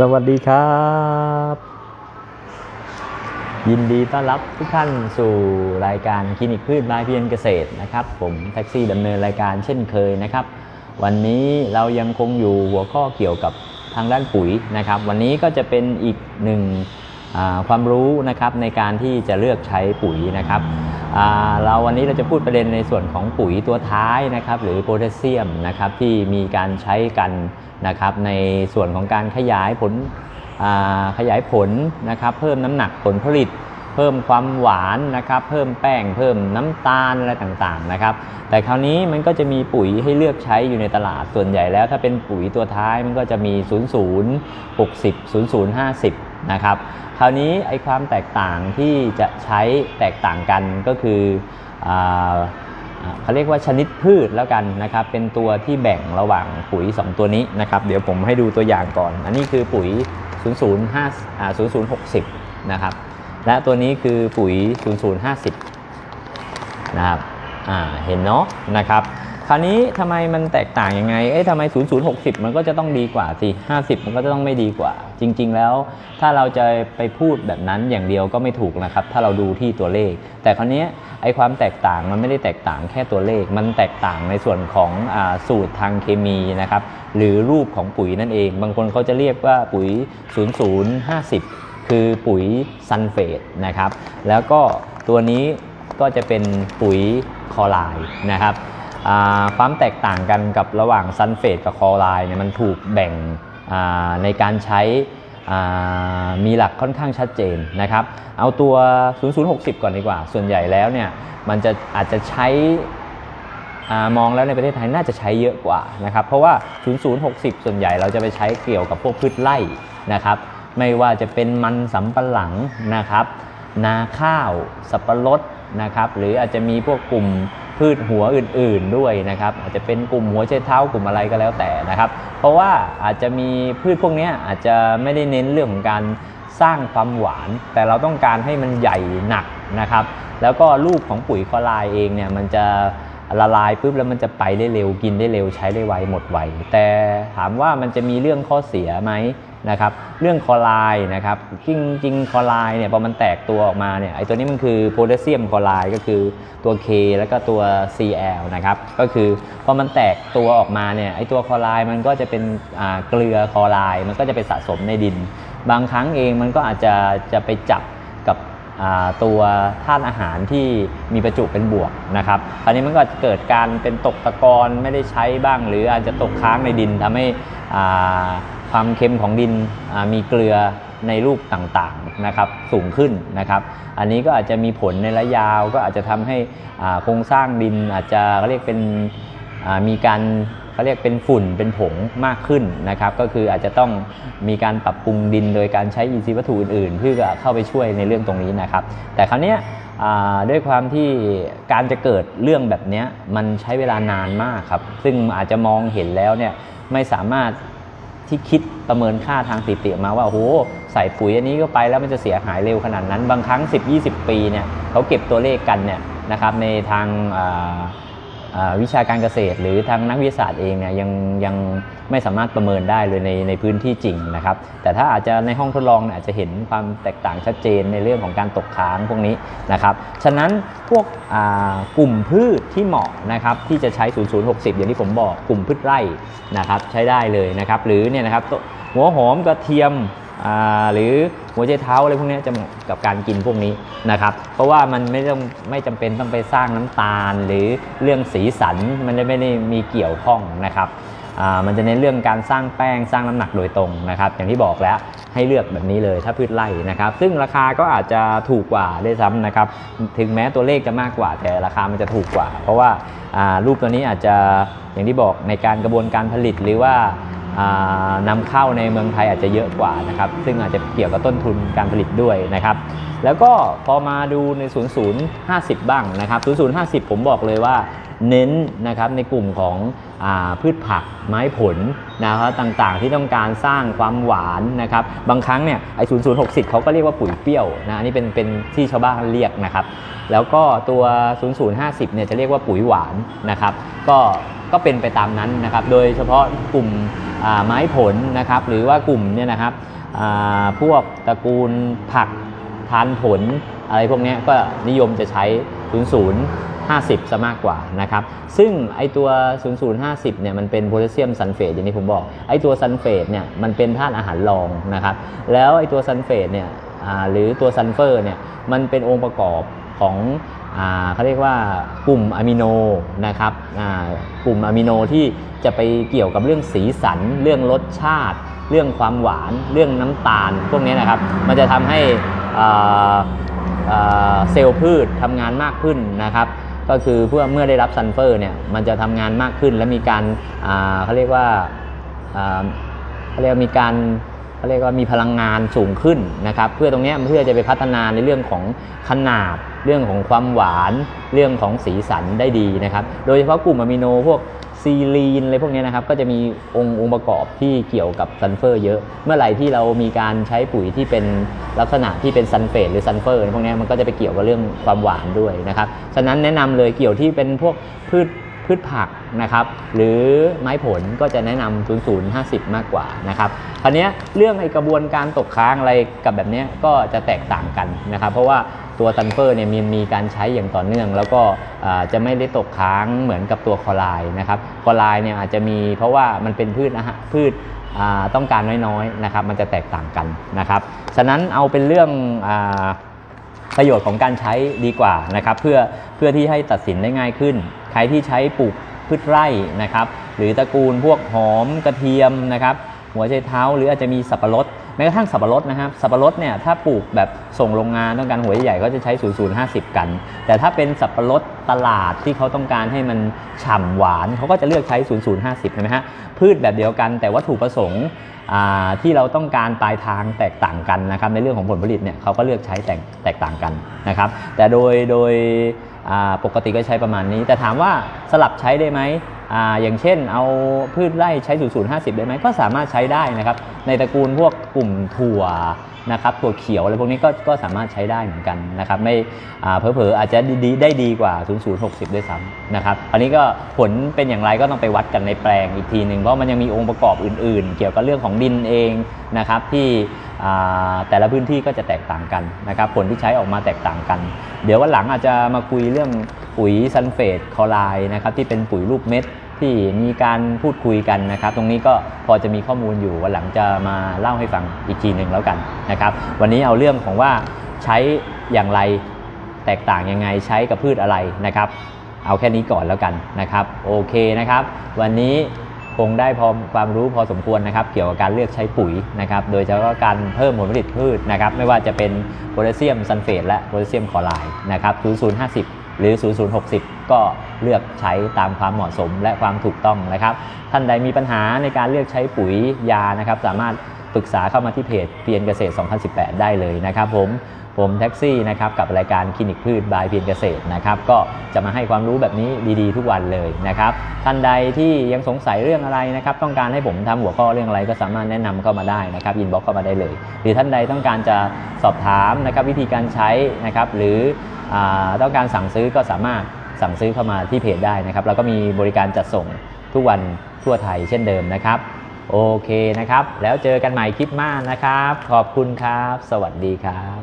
สวัสดีครับ ยินดีต้อนรับทุกท่านสู่รายการคลินิกพืชไม้เพียนเกษตรนะครับ ผมแท็กซี่ดำเนินรายการเช่นเคยนะครับ วันนี้เรายังคงอยู่หัวข้อเกี่ยวกับทางด้านปุ๋ยนะครับ วันนี้ก็จะเป็นอีกหนึ่งความรู้นะครับในการที่จะเลือกใช้ปุ๋ยนะครับเราวันนี้เราจะพูดประเด็นในส่วนของปุ๋ยตัวท้ายนะครับ หรือโพแทสเซียมนะครับที่มีการใช้กัน นะครับในส่วนของการขยายผลขยายผลนะครับเพิ่มน้ำหนักผลผลิต เพิ่มความหวานนะครับเพิ่มแป้ง เพิ่มน้ำตาลอะไรต่างๆนะครับแต่คราวนี้มันก็จะมีปุ๋ยให้เลือกใช้อยู่ในตลาดส่วนใหญ่แล้ว ถ้าเป็นปุ๋ยตัวท้ายมันก็จะมี 00 60 00 50นะครับคราวนี้ไอความแตกต่างที่จะใช้แตกต่างกันก็คืออ เขาเรียกว่าชนิดพืชแล้วกันนะครับเป็นตัวที่แบ่งระหว่างปุ๋ย 2 ตัวนี้นะครับเดี๋ยวผมให้ดูตัวอย่างก่อน อันนี้คือปุ๋ย 005อ่า0060 นะครับ และตัวนี้คือปุ๋ย 0050 นะครับอ่าเห็นเนาะนะครับ คราวนี้ทำไมมันแตกต่างยังไง เอ๊ะทำไม 0060 มันก็จะต้องดีกว่าสิ50 มันก็จะต้องไม่ดีกว่า จริง ๆ แล้ว ถ้าเราจะไปพูดแบบนั้นอย่างเดียวก็ไม่ถูกนะครับ ถ้าเราดูที่ตัวเลข แต่คราวนี้ไอ้ความแตกต่างมันไม่ได้แตกต่างแค่ตัวเลข มันแตกต่างในส่วนของอสูตรทางเคมีนะครับ หรือรูปของปุ๋ยนั่นเอง บางคนเขาจะเรียกว่าปุ๋ย 0050 คือปุ๋ยซันเฟตนะครับ แล้วก็ตัวนี้ก็จะเป็นปุ๋ยคอไลน์นะครับ ความแตกต่างกันกับระหว่างซันเฟตกับคอไลน์เนี่ยมันถูกแบ่งในการใช้มีหลักค่อนข้างชัดเจนนะครับ เอาตัว 0060 ก่อนดีกว่า ส่วนใหญ่แล้วเนี่ยมันจะอาจจะใช้มองแล้วในประเทศไทยน่าจะใช้เยอะกว่านะครับ เพราะว่า 0060 ส่วนใหญ่เราจะไปใช้เกี่ยวกับพวกพืชไร่นะครับ ไม่ว่าจะเป็นมันสำปะหลังนะครับ นาข้าว สับปะรดนะครับ หรืออาจจะมีพวกกลุ่ม พืชหัวอื่นๆด้วยนะครับ อาจจะเป็นกลุ่มหัวไชเท้ากลุ่มอะไรก็แล้วแต่นะครับ เพราะว่าอาจจะมีพืชพวกนี้อาจจะไม่ได้เน้นเรื่องของการสร้างความหวาน แต่เราต้องการให้มันใหญ่หนักนะครับ แล้วก็รูปของปุ๋ยคอไรด์เองเนี่ยมันจะละลายปุ๊บแล้วมันจะไปได้เร็วกินได้เร็วใช้ได้ไวหมดไวแต่ถามว่ามันจะมีเรื่องข้อเสียไหม นะครับเรื่องคลอไรด์นะครับจริงจริงคลอไรด์เนี่ยพอมันแตกตัวออกมาเนี่ยไอตัวนี้มันคือโพแทสเซียมคลอไรด์ก็คือตัว K แล้วก็ตัว Cl นะครับก็คือพอมันแตกตัวออกมาเนี่ยไอตัวคลอไรด์มันก็จะเป็นเกลือคลอไรด์มันก็จะไปสะสมในดิน บางครั้งเองมันก็อาจจะจะไปจับกับตัวธาตุอาหารที่มีประจุเป็นบวกนะครับคราวนี้มันก็จะเกิดการเป็นตกตะกอนไม่ได้ใช้บ้าง หรืออาจจะตกค้างในดินทำให้อ่า ความเค็มของดินมีเกลือในรูปต่างๆนะครับสูงขึ้นนะครับ อันนี้ก็อาจจะมีผลในระยะยาวก็อาจจะทำให้โครงสร้างดินอาจจะเขาเรียกเป็นมีการเขาเรียกเป็นฝุ่นเป็นผงมากขึ้นนะครับ ก็คืออาจจะต้องมีการปรับปรุงดินโดยการใช้อินทรีย์วัตถุอื่นๆ เพื่อเข้าไปช่วยในเรื่องตรงนี้นะครับ แต่คราวนี้ด้วยความที่การจะเกิดเรื่องแบบนี้มันใช้เวลานานมากครับ ซึ่งอาจจะมองเห็นแล้วเนี่ยไม่สามารถ ที่คิดประเมินค่าทางสถิติออกมาว่าโอ้โหใส่ปุ๋ยอันนี้ก็ไปแล้วมันจะเสียหายเร็วขนาดนั้น บางครั้ง 10-20 ปีเนี่ยเขาเก็บตัวเลขกันเนี่ยนะครับในทาง วิชาการเกษตร หรือทางนักวิทยาศาสตร์เองเนี่ยยังยังไม่สามารถประเมินได้เลยในในพื้นที่จริงนะครับ แต่ถ้าอาจจะในห้องทดลองเนี่ยอาจจะเห็นความแตกต่างชัดเจนในเรื่องของการตกค้างพวกนี้นะครับฉะนั้นพวกกลุ่มพืชที่เหมาะนะครับที่จะใช้ 0060 อย่างที่ผมบอกกลุ่มพืชไร่นะครับใช้ได้เลยนะครับหรือเนี่ยนะครับหัวหอมกระเทียม หรือหัวใจเท้าอะไรพวกนี้จะเหมาะกับการกินพวกนี้นะครับ เพราะว่ามันไม่ต้องไม่จำเป็นต้องไปสร้างน้ำตาล หรือเรื่องสีสันมันจะไม่ได้มีเกี่ยวข้องนะครับมันจะเน้นเรื่องการสร้างแป้งสร้างน้ำหนักโดยตรงนะครับ อย่างที่บอกแล้วให้เลือกแบบนี้เลยถ้าพืชไร่นะครับ ซึ่งราคาก็อาจจะถูกกว่าได้วยซ้ำนะครับ ถึงแม้ตัวเลขจะมากกว่าแต่ราคามันจะถูกกว่า เพราะว่ารูปตัวนี้อาจจะอย่างที่บอกในการกระบวนการผลิตหรือว่า นำเข้าในเมืองไทยอาจจะเยอะกว่านะครับ ซึ่งอาจจะเกี่ยวกับต้นทุนการผลิตด้วยนะครับ แล้วก็พอมาดูใน 00 50 บ้างนะครับ 00 50 ผมบอกเลยว่าเน้นนะครับในกลุ่มของ พืชผักไม้ผลนะครับต่างๆ ที่ต้องการสร้างความหวานนะครับ บางครั้งเนี่ยไอ้ศูนย์ศูนย์หกสิบเขาก็เรียกว่าปุ๋ยเปรี้ยวนะอันนี่เป็นเป็นที่ชาวบ้านเรียกนะครับ แล้วก็ตัว 0050เนี่ยจะเรียกว่าปุ๋ยหวานนะครับ ก็ก็เป็นไปตามนั้นนะครับ โดยเฉพาะกลุ่มไม้ผลนะครับ หรือว่ากลุ่มเนี่ยนะครับพวกตระกูลผักทานผลอะไรพวกนี้ก็นิยมจะใช้ 50 ซะมากกว่านะครับ ซึ่งไอตัว 0050 เนี่ยมันเป็นโพแทสเซียมซัลเฟตอย่างที่ผมบอก ไอตัวซัลเฟตเนี่ยมันเป็นธาตุอาหารรองนะครับ แล้วไอตัวซัลเฟตเนี่ยหรือตัวซัลเฟอร์เนี่ยมันเป็นองค์ประกอบของอเขาเรียกว่ากลุ่มอะมิโนนะครับกลุ่มอะมิโนที่จะไปเกี่ยวกับเรื่องสีสัน เรื่องรสชาติ เรื่องความหวาน เรื่องน้ำตาล พวกนี้นะครับ มันจะทำให้เอ่อเซลล์พืชทำงานมากขึ้นนะครับ ก็คือเพื่อเมื่อได้รับซัลเฟอร์เนี่ยมันจะทำงานมากขึ้น และมีการเขาเรียกว่าเขาเรียกว่ามีการเขาเรียกว่ามีพลังงานสูงขึ้นนะครับ เพื่อตรงนี้เพื่อจะไปพัฒนาในเรื่องของขนาด เรื่องของความหวาน เรื่องของสีสันได้ดีนะครับ โดยเฉพาะกลุ่มอะมิโนพวก ซีลีนอะไรพวกนี้นะครับ ก็จะมีองค์องค์ประกอบที่เกี่ยวกับซัลเฟอร์เยอะ เมื่อไหร่ที่เรามีการใช้ปุ๋ยที่เป็นลักษณะที่เป็นซัลเฟตหรือซัลเฟอร์พวกนี้มันก็จะไปเกี่ยวกับเรื่องความหวานด้วยนะครับ ฉะนั้นแนะนำเลยเกี่ยวที่เป็นพวกพืชพืชผักนะครับ หรือไม้ผลก็จะแนะนำ00 50 มากกว่านะครับคราวนี้เรื่องไอกระบวนการตกค้างอะไรกับแบบนี้ก็จะแตกต่างกันนะครับ เพราะว่า ตัวซัลเฟอร์เนี่ยมีมีการใช้อย่างต่อเนื่อง แล้วก็จะไม่ได้ตกค้างเหมือนกับตัวคอไลน์นะครับคอไลน์เนี่ยอาจจะมีเพราะว่ามันเป็นพืชอาหารพืชต้องการน้อยๆนะครับมันจะแตกต่างกันนะครับฉะนั้นเอาเป็นเรื่องอประโยชน์ของการใช้ดีกว่านะครับเพื่อเพื่อที่ให้ตัดสินได้ง่ายขึ้น ใครที่ใช้ปลูกพืชไร่นะครับหรือตระกูลพวกหอมกระเทียมนะครับหัวไชเท้าหรืออาจจะมีสับปะรด แม้กระทั่งสับปะรดนะครับสับปะรดเนี่ยถ้าปลูกแบบส่งโรงงานต้องการหัวใหญ่ๆก็จะใช้ 0050 กัน แต่ถ้าเป็นสับปะรดตลาดที่เขาต้องการให้มันฉ่ำหวานเขาก็จะเลือกใช้ 0050เห็นไหมฮะพืชแบบเดียวกัน แต่วัตถุประสงค์ที่เราต้องการปลายทางแตกต่างกันนะครับในเรื่องของผลผลิตเนี่ยเขาก็เลือกใช้แตกแตกต่างกันนะครับ แต่โดยโดยปกติก็ใช้ประมาณนี้ แต่ถามว่าสลับใช้ได้ไหม อาอย่างเช่นเอาพืชไร่ใช้ 0050 ได้ไหมก็สามารถใช้ได้นะครับ ในตระกูลพวกกลุ่มถั่วนะครับถั่วเขียวอะไรพวกนี้ก็ก็สามารถใช้ได้เหมือนกันนะครับไม่อ่าเผลอๆอาจจะดีได้ดีกว่า 0060 ด้วยซ้ำนะครับอันนี้ก็ผลเป็นอย่างไรก็ต้องไปวัดกันในแปลงอีกทีหนึ่งเพราะมันยังมีองค์ประกอบอื่น ๆ เกี่ยวกับเรื่องของดินเองนะครับที่อ่าแต่ละพื้นที่ก็จะแตกต่างกันนะครับผลที่ใช้ออกมาแตกต่างกัน เดี๋ยววันหลังอาจจะมาคุยเรื่องปุ๋ยซัลเฟตคอไรด์นะครับที่เป็นปุ๋ยลูกเม็ด ที่มีการพูดคุยกันนะครับ ตรงนี้ก็พอจะมีข้อมูลอยู่วันหลังจะมาเล่าให้ฟังอีกทีหนึ่งแล้วกันนะครับ วันนี้เอาเรื่องของว่าใช้อย่างไรแตกต่างยังไงใช้กับพืชอะไรนะครับ เอาแค่นี้ก่อนแล้วกันนะครับโอเคนะครับ วันนี้คงได้พอความรู้พอสมควรนะครับ เกี่ยวกับการเลือกใช้ปุ๋ยนะครับ โดยเฉพาะการเพิ่มผลผลิตพืชนะครับ ไม่ว่าจะเป็นโพแทสเซียมซัลเฟตและโพแทสเซียมคลอไรด์นะครับ 0050 หรือ 0060 ก็เลือกใช้ตามความเหมาะสมและความถูกต้องนะครับ ท่านใดมีปัญหาในการเลือกใช้ปุ๋ยยานะครับ สามารถปรึกษาเข้ามาที่เพจเพียนเกษตร 2018 ได้เลยนะครับผม ผมแท็กซี่นะครับกับรายการคลินิกพืชบายเพียรเกษตรนะครับก็จะมาให้ความรู้แบบนี้ดีๆ ทุกวันเลยนะครับท่านใดที่ยังสงสัยเรื่องอะไรนะครับต้องการให้ผมทำหัวข้อเรื่องอะไรก็สามารถแนะนำเข้ามาได้นะครับอินบ็อกเข้ามาได้เลย หรือท่านใดต้องการจะสอบถามนะครับวิธีการใช้นะครับหรืออต้องการสั่งซื้อก็สามารถสั่งซื้อเข้ามาที่เพจได้นะครับแล้วก็มีบริการจัดส่งทุกวันทั่วไทยเช่นเดิมนะครับโอเคนะครับ แล้วเจอกันใหม่คลิปหน้านะครับ ขอบคุณครับ สวัสดีครับ